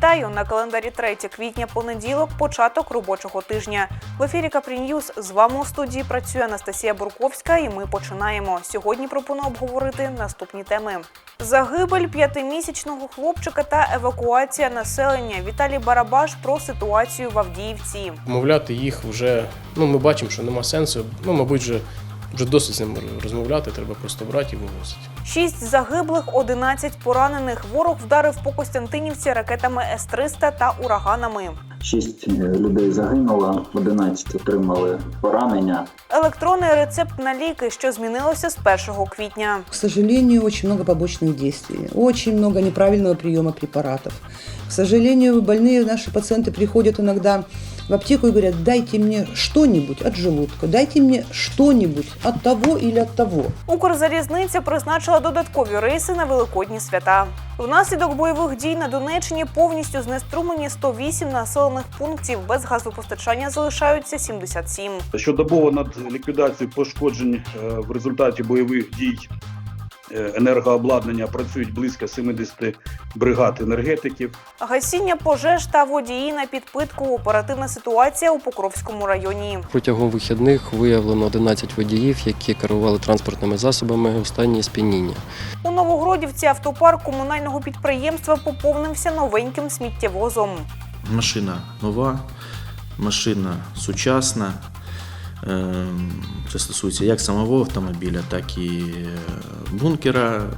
Вітаю на календарі 3 квітня, понеділок, початок робочого тижня. В ефірі Капрі Ньюз з вами у студії працює Анастасія Бурковська, і ми починаємо. Сьогодні пропоную обговорити наступні теми: загибель п'ятимісячного хлопчика та евакуація населення. Віталій Барабаш про ситуацію в Авдіївці. Мовляти їх вже, ну ми бачимо, що нема сенсу. Ну, мабуть, вже, вже досить з ними розмовляти, треба просто брати і вивозити. Шість загиблих, 11 поранених. Ворог вдарив по Костянтинівці ракетами С-300 та ураганами. Шість е, людей загинуло, 11 отримали поранення. Електронний рецепт на ліки, що змінилося з 1 квітня. К сожалению, очень много побочных действий, очень много неправильного приема препаратов. К сожалению, больные наши пациенты приходят иногда в аптеку и говорят, дайте мне что-нибудь от желудка, дайте мне что-нибудь от того или от того. Укрзалізниця призначила додаткові рейси на великодні свята. Внаслідок бойових дій на Донеччині повністю знеструмлені 108 населених пунктів. Без газопостачання залишаються 77. Щодобово над ліквідацією пошкоджень е, в результаті бойових дій енергообладнання працюють близько 70 бригад енергетиків. Гасіння пожеж та водії на підпитку. Оперативна ситуація у Покровському районі. Протягом вихідних виявлено 11 водіїв, які керували транспортними засобами у стані сп'яніння. У Новогродівці автопарк комунального підприємства поповнився новеньким сміттєвозом. Машина нова, машина сучасна. Ем, Це стосується як самого автомобіля, так і е, бункера.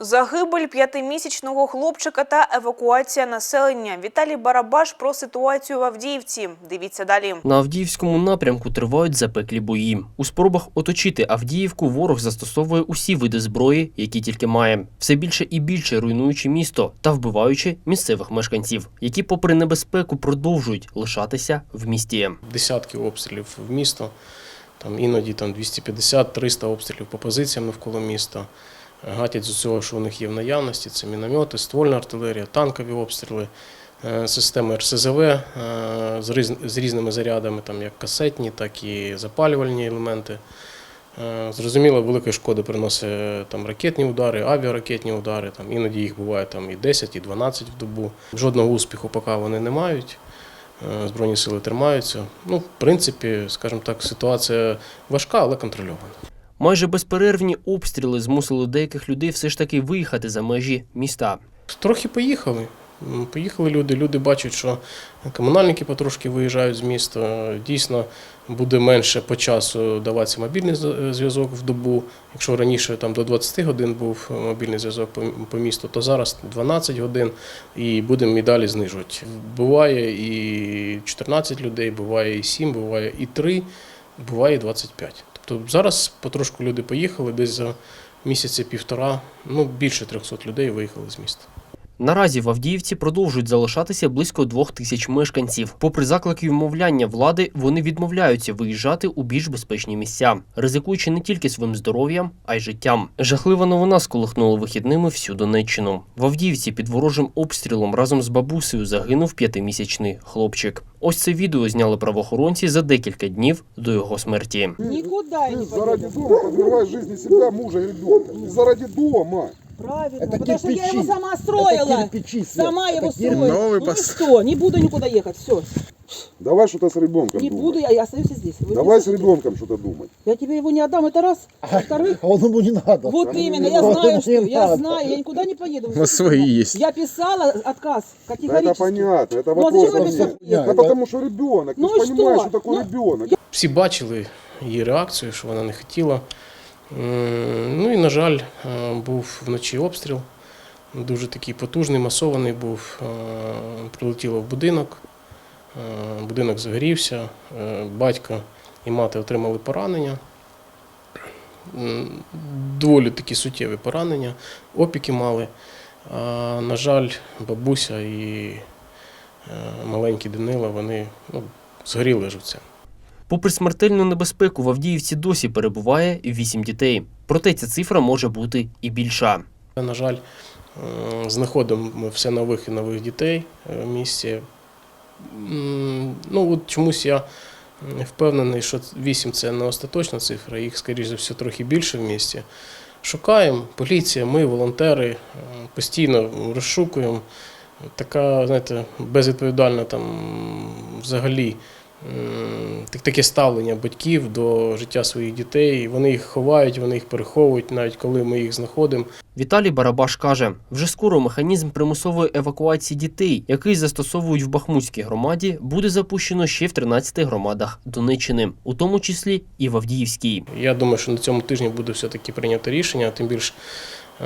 Загибель п'ятимісячного хлопчика та евакуація населення. Віталій Барабаш про ситуацію в Авдіївці. Дивіться далі. На Авдіївському напрямку тривають запеклі бої. У спробах оточити Авдіївку ворог застосовує усі види зброї, які тільки має, все більше і більше руйнуючи місто та вбиваючи місцевих мешканців, які, попри небезпеку, продовжують лишатися в місті. Десятки обстрілів в місто, там іноді там 250-300 обстрілів по позиціям навколо міста. Гатять з усього, що у них є в наявності. Це міномети, ствольна артилерія, танкові обстріли, е, системи РСЗВ е, з різними зарядами, там як касетні, так і запалювальні елементи. Е, Зрозуміло, великої шкоди приносить там ракетні удари, авіаракетні удари. Там іноді їх буває там і 10, і 12 в добу. Жодного успіху поки вони не мають. Збройні сили тримаються. Ну, в принципі, скажімо так, ситуація важка, але контрольована. Майже безперервні обстріли змусили деяких людей все ж таки виїхати за межі міста. Трохи поїхали. Поїхали люди. Люди бачать, що комунальники потрошки виїжджають з міста. Дійсно, буде менше по часу даватися мобільний зв'язок в добу. Якщо раніше там до 20 годин був мобільний зв'язок по, по місту, то зараз 12 годин і будемо і далі знижувати. Буває і 14 людей, буває і 7, буває і 3, буває і 25. Тобто зараз потрошку люди поїхали, десь за місяці півтора, ну більше 300 людей виїхали з міста. Наразі в Авдіївці продовжують залишатися близько двох тисяч мешканців. Попри заклики і вмовляння влади, вони відмовляються виїжджати у більш безпечні місця, ризикуючи не тільки своїм здоров'ям, а й життям. Жахлива новина сколихнула вихідними всю Донеччину. В Авдіївці під ворожим обстрілом разом з бабусею загинув п'ятимісячний хлопчик. Ось це відео зняли правоохоронці за декілька днів до його смерті. Никуда я не заради подвергаешь жизни мужа и ребенка. И заради дома. Правильно, Это потому что я кирпичи. его сама строила. Это кирпичи, Свет. Сама Это его кирпичи. строила. Новый ну пос- и что, не буду никуда ехать, все. Давай что-то с ребенком Не думать. буду, я, я остаюсь здесь. Вы Давай мне с слышите? ребенком что-то думать. Я тебе его не отдам, это раз. Во-вторых, А он ему не надо. вот Ему именно, не я надо. знаю, что, Не я надо. знаю, я никуда не поеду. У нас свои есть. Я писала отказ Да категорически. это понятно, это Ну а вопрос. зачем вы Да, писали? да потому что ребенок. Ну ты и же понимаешь, что? что такое Ну, ребенок. Всі бачили її реакцію, що вона не хотіла. М, Ну і, на жаль, е, був вночі обстріл. Дуже такий потужний, масований був. Е, Прилетіло в будинок. Е, Будинок загорівся. Е, Батько і мати отримали поранення. Доволі такі суттєві поранення, опіки мали. А, на жаль, бабуся і е, маленький Данила, вони ну, згоріли живцем. Попри смертельну небезпеку, в Авдіївці досі перебуває вісім дітей. Проте ця цифра може бути і більша. На жаль, знаходимо все нових і нових дітей е, в місті. Ну, от чомусь я впевнений, що 8 це не остаточна цифра, їх, скоріш за все, трохи більше в місті. Шукаємо, поліція, ми, волонтери, постійно розшукуємо. Така, знаєте, безвідповідальна там взагалі таке ставлення батьків до життя своїх дітей. Вони їх ховають, вони їх переховують, навіть коли ми їх знаходимо. Віталій Барабаш каже, вже скоро механізм примусової евакуації дітей, який застосовують в Бахмутській громаді, буде запущено ще в 13 громадах Донеччини, у тому числі і в Авдіївській. Я думаю, що на цьому тижні буде все-таки прийнято рішення, тим більш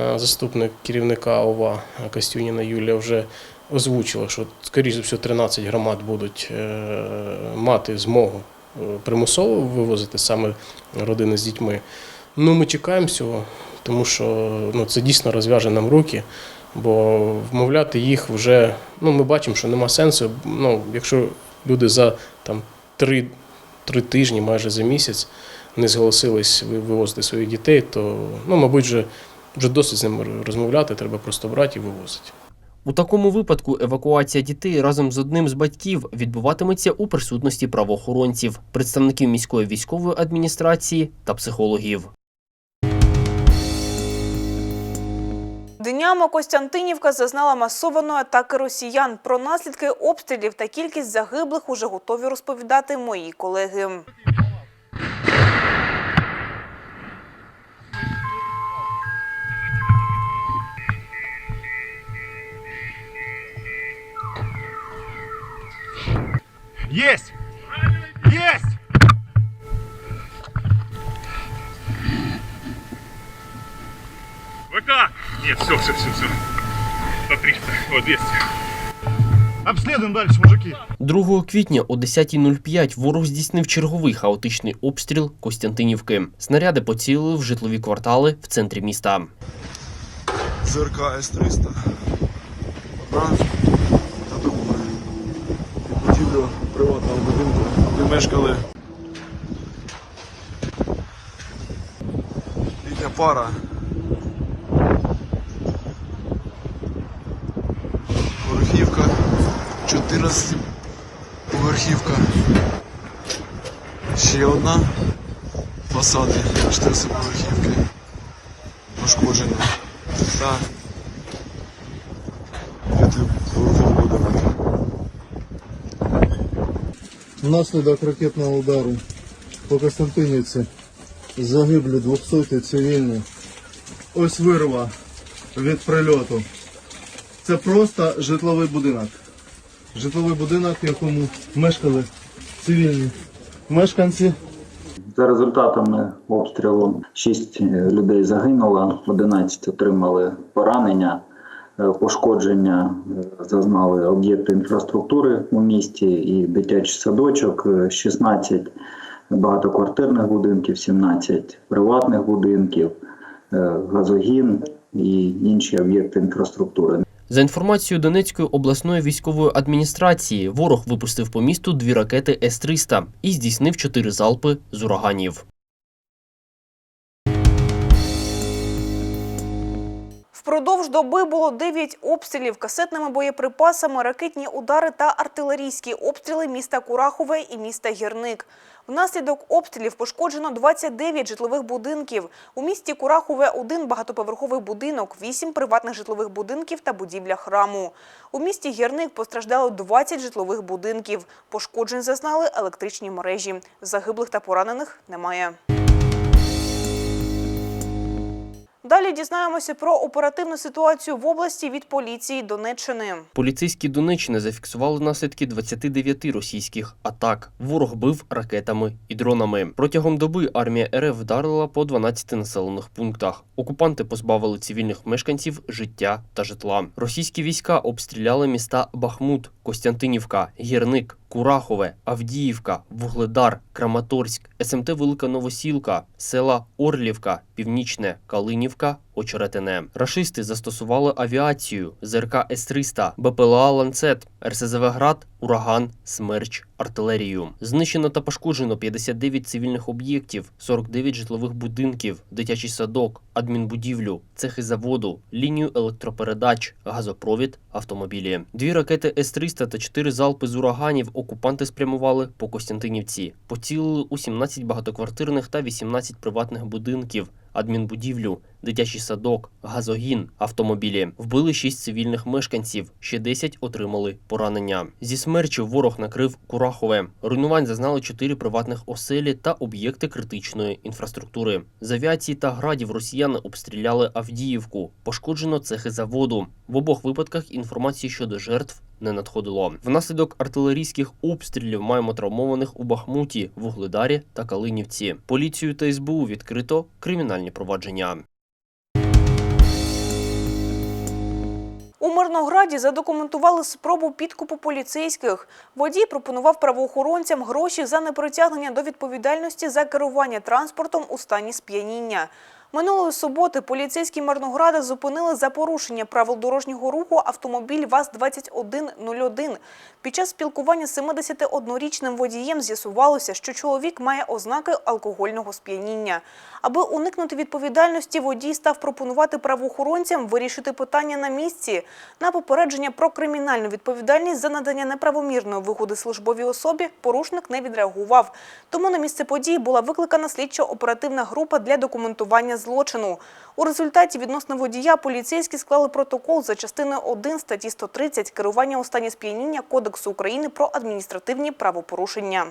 е, заступник керівника ОВА Костюніна Юлія вже озвучила, що, скоріш за все, 13 громад будуть е, мати змогу е, примусово вивозити саме родини з дітьми. Ну, ми чекаємо цього, тому що ну, це дійсно розв'яже нам руки, бо вмовляти їх вже, ну, ми бачимо, що нема сенсу. Ну, якщо люди за там, три, три тижні, майже за місяць, не зголосились вивозити своїх дітей, то, ну, мабуть, вже, вже досить з ними розмовляти, треба просто брати і вивозити. У такому випадку евакуація дітей разом з одним з батьків відбуватиметься у присутності правоохоронців, представників міської військової адміністрації та психологів. Днями Костянтинівка зазнала масованої атаки росіян. Про наслідки обстрілів та кількість загиблих уже готові розповідати мої колеги. Есть! Есть! ВК! Нет, все, все, все, все. По 300, вот 200. Обследуем дальше, мужики. 2 квітня о 10.05 ворог здійснив черговий хаотичний обстріл Костянтинівки. Снаряди поцілили в житлові квартали в центрі міста. ЗРК С-300. Одна та друга. Будівлю приватного будинку, де мешкали літня пара. Поверхівка, 14 поверхівка. Ще одна фасади 14 поверхівки. Пошкоджені. Та п'ятиповерховий будинок. Внаслідок ракетного удару по Костянтинівці загиблі 200 цивільні. Ось вирва від прильоту. Це просто житловий будинок. Житловий будинок, в якому мешкали цивільні мешканці. За результатами обстрілу 6 людей загинуло, 11 отримали поранення, пошкодження е, зазнали об'єкти інфраструктури у місті і дитячий садочок, е, 16 багатоквартирних будинків, 17 приватних будинків, е, газогін і інші об'єкти інфраструктури. За інформацією Донецької обласної військової адміністрації, ворог випустив по місту дві ракети С-300 і здійснив чотири залпи з ураганів. Впродовж доби було 9 обстрілів касетними боєприпасами, ракетні удари та артилерійські обстріли міста Курахове і міста Гірник. Внаслідок обстрілів пошкоджено 29 житлових будинків. У місті Курахове один багатоповерховий будинок, 8 приватних житлових будинків та будівля храму. У місті Гірник постраждало 20 житлових будинків. Пошкоджень зазнали електричні мережі. Загиблих та поранених немає. Далі дізнаємося про оперативну ситуацію в області від поліції Донеччини. Поліцейські Донеччини зафіксували наслідки 29 російських атак. Ворог бив ракетами і дронами. Протягом доби армія РФ вдарила по 12 населених пунктах. Окупанти позбавили цивільних мешканців життя та житла. Російські війська обстріляли міста Бахмут, Костянтинівка, Гірник, Курахове, Авдіївка, Вугледар, Краматорськ, СМТ Велика Новосілка, села Орлівка, Північне, Калинівка, Очеретине. Рашисти застосували авіацію, ЗРК С-300, БПЛА «Ланцет», РСЗВ «Град», «Ураган», «Смерч», артилерію. Знищено та пошкоджено 59 цивільних об'єктів, 49 житлових будинків, дитячий садок, адмінбудівлю, цехи заводу, лінію електропередач, газопровід, автомобілі. Дві ракети С-300 та чотири залпи з ураганів окупанти спрямували по Костянтинівці. Поцілили у 17 багатоквартирних та 18 приватних будинків, адмінбудівлю, дитячий садок, газогін, автомобілі. Вбили шість цивільних мешканців, ще 10 отримали поранення. Зі смерчів ворог накрив Курахове. Руйнувань зазнали чотири приватних оселі та об'єкти критичної інфраструктури. З авіації та градів росіяни обстріляли Авдіївку. Пошкоджено цехи заводу. В обох випадках інформації щодо жертв не надходило. Внаслідок артилерійських обстрілів маємо травмованих у Бахмуті, Вугледарі та Калинівці. Поліцію та СБУ відкрито кримінальні провадження. У Мирнограді задокументували спробу підкупу поліцейських. Водій пропонував правоохоронцям гроші за непритягнення до відповідальності за керування транспортом у стані сп'яніння. Минулої суботи поліцейські Марнограда зупинили за порушення правил дорожнього руху автомобіль ВАЗ-2101. Під час спілкування з 71-річним водієм з'ясувалося, що чоловік має ознаки алкогольного сп'яніння. Аби уникнути відповідальності, водій став пропонувати правоохоронцям вирішити питання на місці. На попередження про кримінальну відповідальність за надання неправомірної вигоди службовій особі порушник не відреагував. Тому на місце події була викликана слідчо-оперативна група для документування злочину. У результаті відносно водія поліцейські склали протокол за частиною 1 статті 130 керування у стані сп'яніння Кодексу України про адміністративні правопорушення.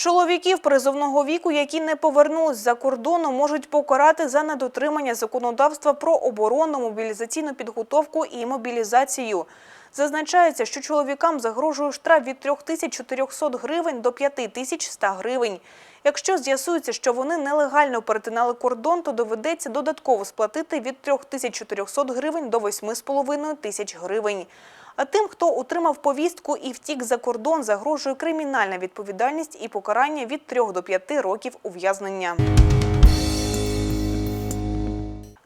Чоловіків призовного віку, які не повернулись за кордону, можуть покарати за недотримання законодавства про оборонну мобілізаційну підготовку і мобілізацію. Зазначається, що чоловікам загрожує штраф від 3400 гривень до 5100 гривень. Якщо з'ясується, що вони нелегально перетинали кордон, то доведеться додатково сплатити від 3400 гривень до 8500 тисяч гривень. А тим, хто отримав повістку і втік за кордон, загрожує кримінальна відповідальність і покарання від 3 до 5 років ув'язнення.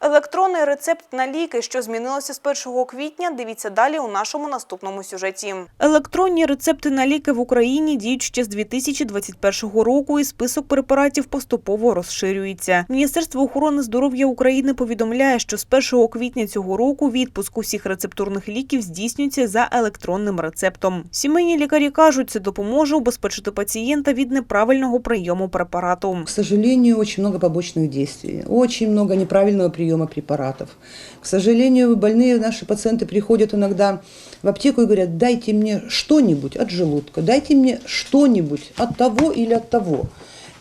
Електронний рецепт на ліки, що змінилося з 1 квітня, дивіться далі у нашому наступному сюжеті. Електронні рецепти на ліки в Україні діють ще з 2021 року, і список препаратів поступово розширюється. Міністерство охорони здоров'я України повідомляє, що з 1 квітня цього року відпуск усіх рецептурних ліків здійснюється за електронним рецептом. Сімейні лікарі кажуть, це допоможе убезпечити пацієнта від неправильного прийому препарату. К сожалению, очень много побочных действий, очень много неправильного приема препаратов. К сожалению, больные наши пациенты приходят иногда в аптеку и говорят, дайте мне что-нибудь от желудка, дайте мне что-нибудь от того или от того.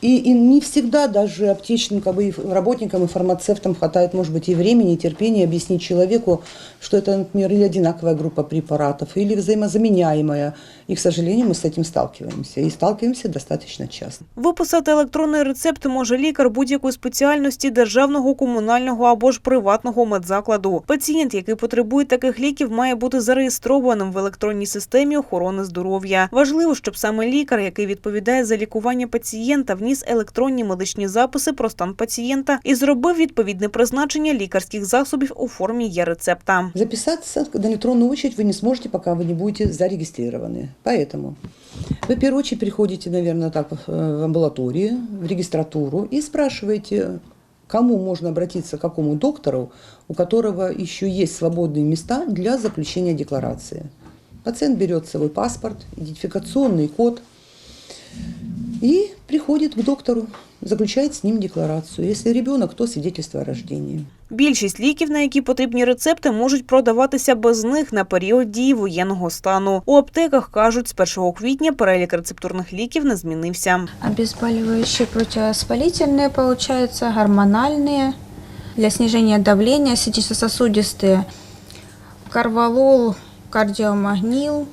И, и не всегда даже аптечным как бы, и работникам и фармацевтам хватает, может быть, и времени, и терпения объяснить человеку, что это, например, или одинаковая группа препаратов, или взаимозаменяемая. И, к сожалению, мы с этим сталкиваемся. И сталкиваемся достаточно часто. Виписати електронний рецепт може лікар будь-якої спеціальності державного, комунального або ж приватного медзакладу. Пацієнт, який потребує таких ліків, має бути зареєстрованим в електронній системі охорони здоров'я. Важливо, щоб саме лікар, який відповідає за лікування пацієнта, вніс електронні медичні записи про стан пацієнта і зробив відповідне призначення лікарських засобів у формі є-рецепта. Записаться на электронную очередь вы не сможете, пока вы не будете зарегистрированы. Поэтому вы в первую очередь приходите, наверное, так э, в амбулаторию, в регистратуру и спрашиваете, кому можно обратиться, к какому доктору, у которого еще есть свободные места для заключения декларации. Пациент берет свой паспорт, идентификационный код и приходит к доктору, заключает с ним декларацию. Если ребенок, то свидетельство о рождении. Більшість ліків, на які потрібні рецепти, можуть продаватися без них на період дії воєнного стану. У аптеках кажуть, з 1 квітня перелік рецептурних ліків не змінився. Обезболивающие противовоспалительные, получается, гормональные, для снижения давления, сердечно-сосудистые, карвалол, кардиомагнил,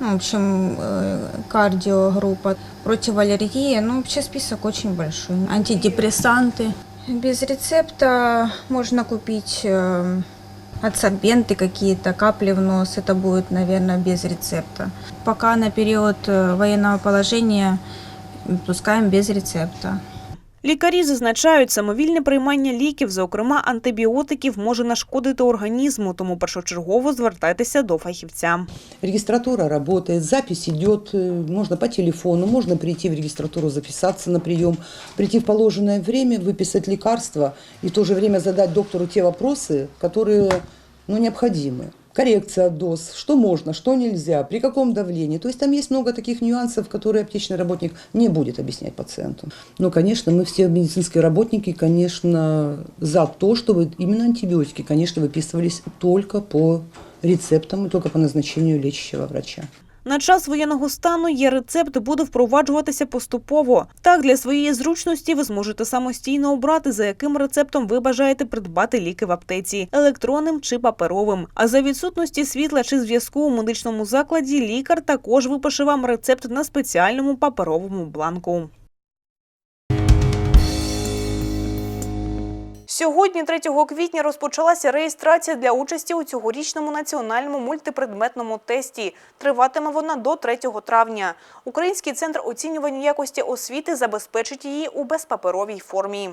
ну, в общем, э, кардиогруппа, против аллергии, ну, вообще список очень большой. Антидепрессанты. Без рецепта можно купить э, адсорбенты какие-то, капли в нос, это будет, наверное, без рецепта. Пока на период э, военного положения пускаем без рецепта. Лікарі зазначають, самовільне приймання ліків, зокрема антибіотиків, може нашкодити організму, тому першочергово звертайтеся до фахівця. Регистратура работает, запись идет, э, можно по телефону, можно прийти в регистратуру, записаться на прием, прийти в положенное время, выписать лекарства и в то же время задать доктору те вопросы, которые ну, необходимы. коррекция доз, что можно, что нельзя, при каком давлении. То есть там есть много таких нюансов, которые аптечный работник не будет объяснять пациенту. Но, конечно, мы все медицинские работники, конечно, за то, чтобы именно антибиотики, конечно, выписывались только по рецептам и только по назначению лечащего врача. На час воєнного стану є рецепт буде впроваджуватися поступово. Так, для своєї зручності ви зможете самостійно обрати, за яким рецептом ви бажаєте придбати ліки в аптеці електронним чи паперовим. А за відсутності світла чи зв'язку у медичному закладі лікар також випише вам рецепт на спеціальному паперовому бланку. Сьогодні, 3 квітня, розпочалася реєстрація для участі у цьогорічному національному мультипредметному тесті. Триватиме вона до 3 травня. Український центр оцінювання якості освіти забезпечить її у безпаперовій формі.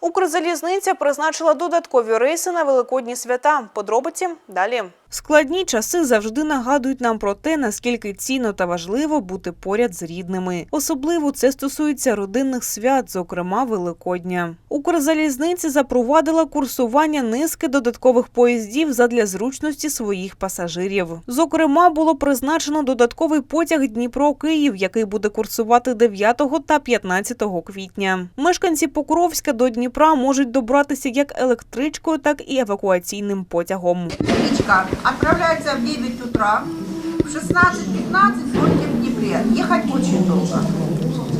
Укрзалізниця призначила додаткові рейси на великодні свята. Подробиці далі. Складні часи завжди нагадують нам про те, наскільки цінно та важливо бути поряд з рідними. Особливо це стосується родинних свят, зокрема Великодня. Укрзалізниця запровадила курсування низки додаткових поїздів задля зручності своїх пасажирів. Зокрема, було призначено додатковий потяг Дніпро-Київ, який буде курсувати 9 та 15 квітня. Мешканці Покровська до Дніпра можуть добратися як електричкою, так і евакуаційним потягом. Отправляется в 9 утра, в 16.15 будете в Днепре. Ехать очень долго.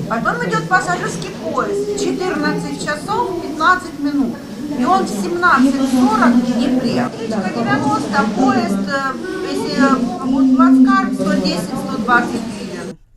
Потом идет пассажирский поезд, 14 часов 15 минут. И он в 17.40 в Днепре. Электричка 90, поезд, э, если вот плацкарт 110-120 гривен.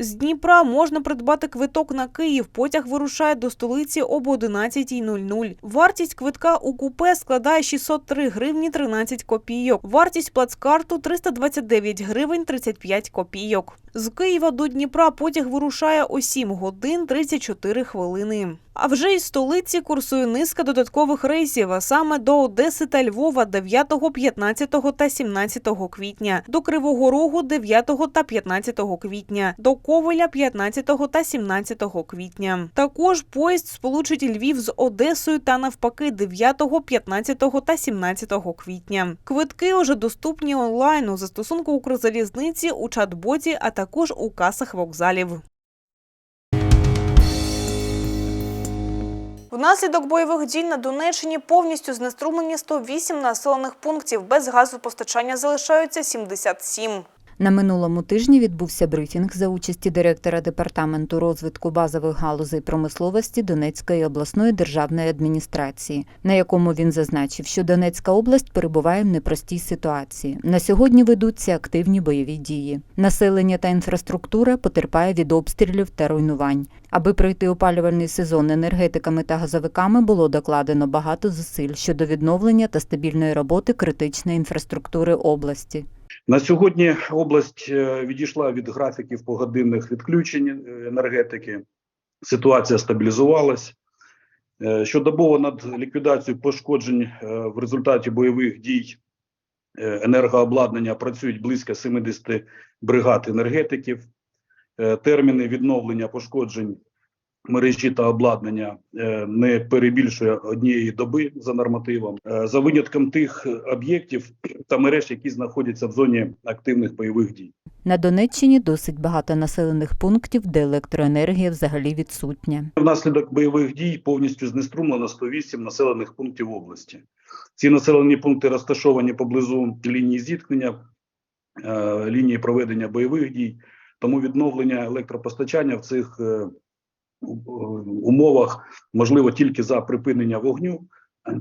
З Дніпра можна придбати квиток на Київ. Потяг вирушає до столиці об 11.00. Вартість квитка у купе складає 603 гривні 13 копійок. Вартість плацкарту 329 гривень 35 копійок. З Києва до Дніпра потяг вирушає о 7 годин 34 хвилини. А вже із столиці курсує низка додаткових рейсів, а саме до Одеси та Львова 9, 15 та 17 квітня, до Кривого Рогу 9 та 15 квітня, до Ковеля 15 та 17 квітня. Також поїзд сполучить Львів з Одесою та навпаки 9, 15 та 17 квітня. Квитки уже доступні онлайн у застосунку Укрзалізниці у чат-боті, а також у касах вокзалів. Внаслідок бойових дій на Донеччині повністю знеструмлені 108 населених пунктів. Без газопостачання залишаються 77. На минулому тижні відбувся брифінг за участі директора департаменту розвитку базових галузей промисловості Донецької обласної державної адміністрації, на якому він зазначив, що Донецька область перебуває в непростій ситуації. На сьогодні ведуться активні бойові дії. Населення та інфраструктура потерпає від обстрілів та руйнувань. Аби пройти опалювальний сезон енергетиками та газовиками було докладено багато зусиль щодо відновлення та стабільної роботи критичної інфраструктури області. На сьогодні область е, відійшла від графіків погодинних відключень е, енергетики. Ситуація стабілізувалась. Е, Щодобово над ліквідацією пошкоджень в результаті бойових дій енергообладнання працюють близько 70 бригад енергетиків. Терміни відновлення пошкоджень мережі та обладнання е, не перебільшує однієї доби за нормативом, Е, за винятком тих об'єктів та мереж, які знаходяться в зоні активних бойових дій. На Донеччині досить багато населених пунктів, де електроенергія взагалі відсутня. Внаслідок бойових дій повністю знеструмлено 108 населених пунктів області. Ці населені пункти розташовані поблизу лінії зіткнення, е, лінії проведення бойових дій. Тому відновлення електропостачання в цих умовах можливо тільки за припинення вогню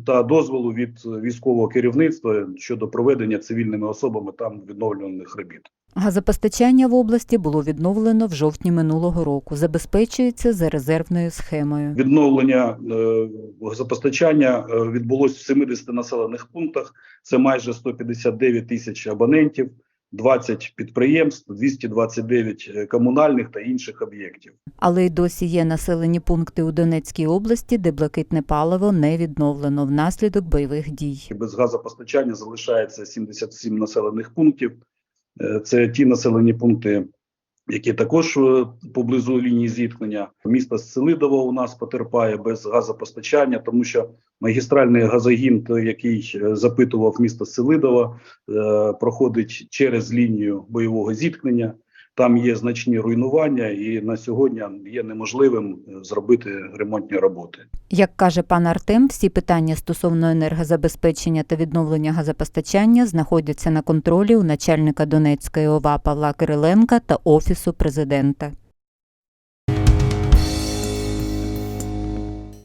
та дозволу від військового керівництва щодо проведення цивільними особами там відновлюваних робіт. Газопостачання в області було відновлено в жовтні минулого року. Забезпечується за резервною схемою. Відновлення е, газопостачання е, відбулось в 70 населених пунктах. Це майже 159 тисяч абонентів, 20 підприємств, 229 е, комунальних та інших об'єктів. Але й досі є населені пункти у Донецькій області, де блакитне паливо не відновлено внаслідок бойових дій. Без газопостачання залишається 77 населених пунктів. Е, Це ті населені пункти, які також е, поблизу лінії зіткнення. Місто Селидово у нас потерпає без газопостачання, тому що магістральний газогін, який е, запитував місто Селидово, е, проходить через лінію бойового зіткнення. Там є значні руйнування, і на сьогодні є неможливим е, зробити ремонтні роботи. Як каже пан Артем, всі питання стосовно енергозабезпечення та відновлення газопостачання знаходяться на контролі у начальника Донецької ОВА Павла Кириленка та Офісу президента.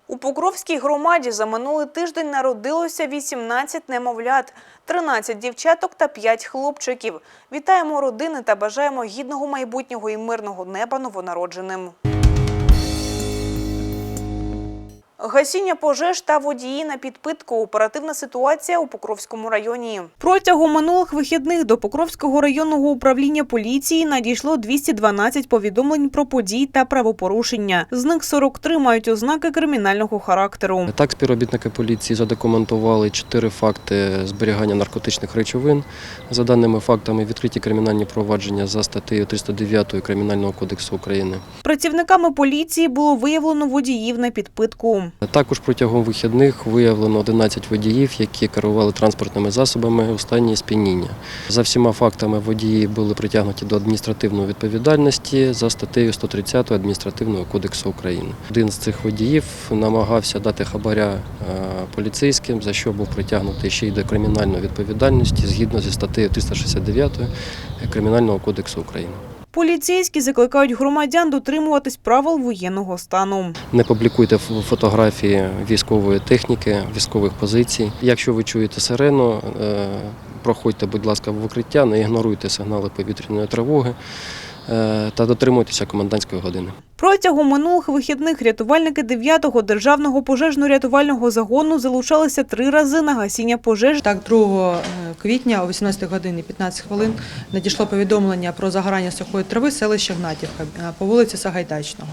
У Покровській громаді за минулий тиждень народилося 18 немовлят, 13 дівчаток та 5 хлопчиків. Вітаємо родини та бажаємо гідного майбутнього і мирного неба новонародженим. Гасіння пожеж та водії на підпитку. Оперативна ситуація у Покровському районі. Протягом минулих вихідних до Покровського районного управління поліції надійшло 212 повідомлень про подій та правопорушення. З них 43 мають ознаки кримінального характеру. Так, співробітники поліції задокументували чотири факти зберігання наркотичних речовин. За даними фактами, відкриті кримінальні провадження за статтею 309 Кримінального кодексу України. Працівниками поліції було виявлено водіїв на підпитку. Також протягом вихідних виявлено 11 водіїв, які керували транспортними засобами у стані сп'яніння. За всіма фактами водії були притягнуті до адміністративної відповідальності за статтею 130 Адміністративного кодексу України. Один з цих водіїв намагався дати хабаря е, поліцейським, за що був притягнутий ще й до кримінальної відповідальності згідно зі статтею 369 Кримінального кодексу України. Поліцейські закликають громадян дотримуватись правил воєнного стану. Не публікуйте фотографії військової техніки, військових позицій. Якщо ви чуєте сирену, е, проходьте, будь ласка, в укриття, не ігноруйте сигнали повітряної тривоги та дотримуйтеся комендантської години. Протягом минулих вихідних рятувальники 9-го державного пожежно-рятувального загону залучалися три рази на гасіння пожеж. Так, 2 квітня о 18 годині 15 хвилин надійшло повідомлення про загорання сухої трави селища Гнатівка е, по вулиці Сагайдачного.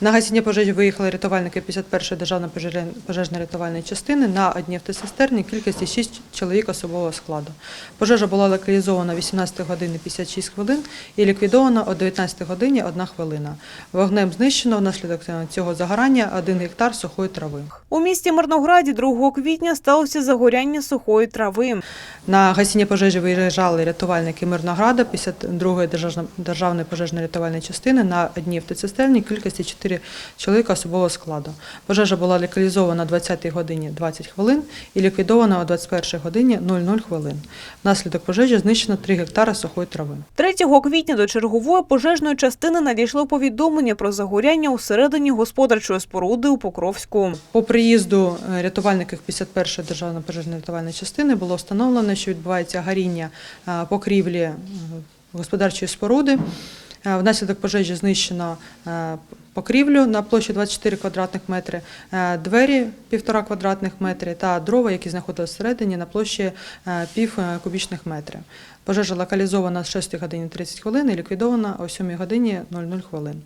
На гасіння пожежі виїхали рятувальники 51-ї державної пожежно-рятувальної частини на одній автоцистерні кількості 6 чоловік особового складу. Пожежа була локалізована о 18 годині 56 хвилин і ліквідована о 19 годині 1 хвилина. Вогнем знищено внаслідок цього загорання 1 гектар сухої трави. У місті Мирнограді 2 квітня сталося загоряння сухої трави. На гасіння пожежі виїжджали рятувальники Мирнограда 52-ї державно- державної пожежно-рятувальної частини на одній автоцистерні кількості 4 чоловіка особового складу. Пожежа була локалізована о 20 годині 20 хвилин і ліквідована о 21 годині 00 хвилин. Внаслідок пожежі знищено 3 гектари сухої трави. 3 квітня до чергової пожежної частини надійшло повідомлення про загоряння усередині господарчої споруди у Покровську. По приїзду е, рятувальників 51-ї державної пожежно-рятувальної частини було встановлено, що відбувається горіння е, покрівлі е, господарчої споруди. Е, Внаслідок пожежі знищено покрівлю на площі 24 квадратних метри, двері 1,5 квадратних метри та дрова, які знаходилися всередині на площі пів кубічних метрів. Пожежа локалізована з 6 годині 30 хвилин і ліквідована о 7 годині 00 хвилин.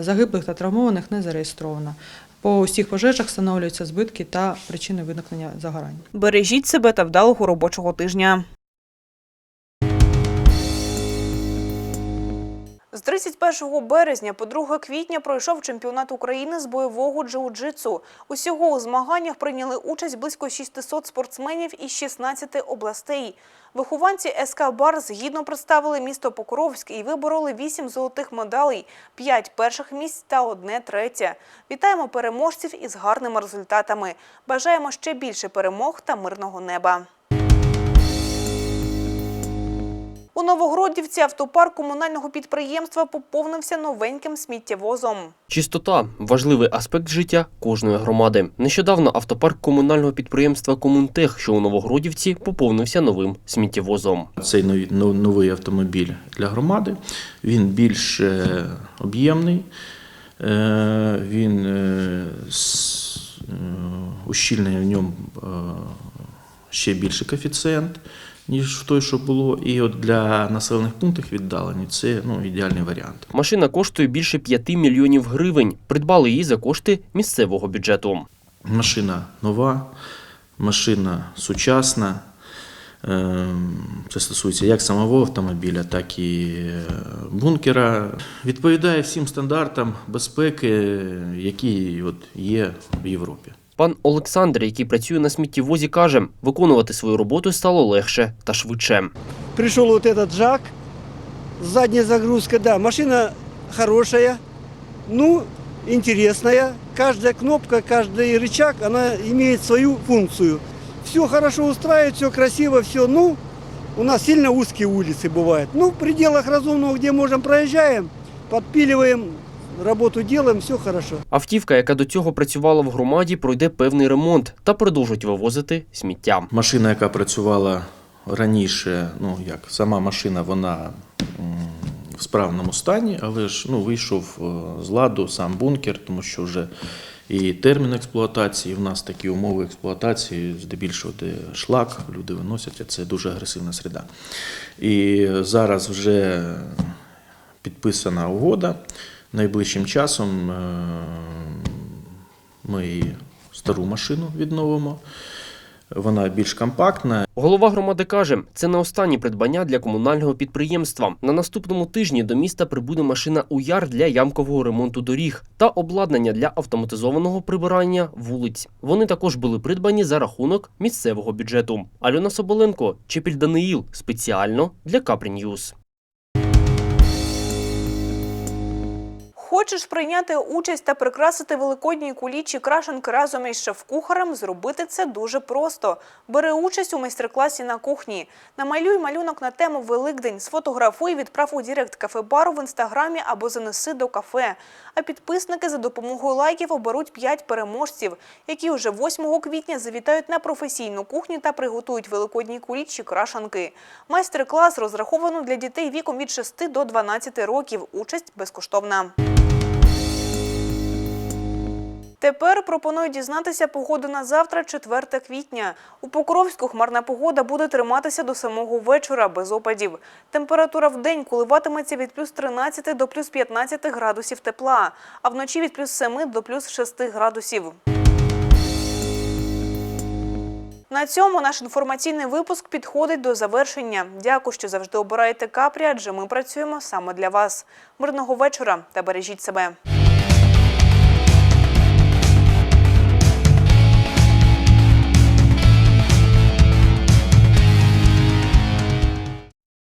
Загиблих та травмованих не зареєстровано. По усіх пожежах встановлюються збитки та причини виникнення загорань. Бережіть себе та вдалого робочого тижня. З 31 березня по 2 квітня пройшов чемпіонат України з бойового джиу-джитсу. Усього у змаганнях прийняли участь близько 600 спортсменів із 16 областей. Вихованці СК «Бар» згідно представили місто Покровськ і вибороли 8 золотих медалей, 5 перших місць та одне третє. Вітаємо переможців із гарними результатами. Бажаємо ще більше перемог та мирного неба. У Новогродівці автопарк комунального підприємства поповнився новеньким сміттєвозом. Чистота важливий аспект життя кожної громади. Нещодавно автопарк комунального підприємства Комунтех, що у Новогродівці, поповнився новим сміттєвозом. Цей новий, автомобіль для громади. Він більш е, об'ємний, е, він е, ущільний в ньому ще більший коефіцієнт, ніж в той, що було. І от для населених пунктів віддалені це ну, ідеальний варіант. Машина коштує більше 5 мільйонів гривень. Придбали її за кошти місцевого бюджету. Машина нова, машина сучасна. Ем, Це стосується як самого автомобіля, так і е, бункера. Відповідає всім стандартам безпеки, які от є в Європі. Пан Олександр, який працює на сміттєвозі, каже, виконувати свою роботу стало легше та швидше. Пришел вот этот жак, задняя загрузка, да, машина хорошая, ну, интересная. Каждая кнопка, каждый рычаг, она имеет свою функцию. Все хорошо устраивает, все красиво, все, ну, у нас сильно узкие улицы бывают. Ну, в пределах разумного, где можем, проезжаем, подпиливаем, работу делаем, все хорошо. Автівка, яка до цього працювала в громаді, пройде певний ремонт та продовжить вивозити сміття. Машина, яка працювала раніше, ну як сама машина, вона в справному стані, але ж ну, вийшов е, з ладу сам бункер, тому що вже і термін експлуатації, в нас такі умови експлуатації, здебільшого, де шлак, люди виносять, а це дуже агресивна середа. І зараз вже підписана угода. Найближчим часом е, ми стару машину відновимо. Вона більш компактна. Голова громади каже, це не останнє придбання для комунального підприємства. На наступному тижні до міста прибуде машина УЯР для ямкового ремонту доріг та обладнання для автоматизованого прибирання вулиць. Вони також були придбані за рахунок місцевого бюджету. Альона Соболенко, Чепіль Даниїл, спеціально для Капрі Хочеш прийняти участь та прикрасити великодні кулі чи крашенки разом із шеф-кухарем? Зробити це дуже просто. Бери участь у майстер-класі на кухні. Намалюй малюнок на тему Великдень, сфотографуй, відправ у Дірект кафе-бару в інстаграмі або занеси до кафе. А підписники за допомогою лайків оберуть 5 переможців, які уже 8 квітня завітають на професійну кухню та приготують великодні кулі чи крашанки. Майстер-клас розраховано для дітей віком від 6 до 12 років. Участь безкоштовна. Тепер пропоную дізнатися погоду на завтра, 4 квітня. У Покровську хмарна погода буде триматися до самого вечора без опадів. Температура в день коливатиметься від плюс 13 до плюс 15 градусів тепла, а вночі від плюс 7 до плюс 6 градусів. На цьому наш інформаційний випуск підходить до завершення. Дякую, що завжди обираєте капрі, адже ми працюємо саме для вас. Мирного вечора та бережіть себе.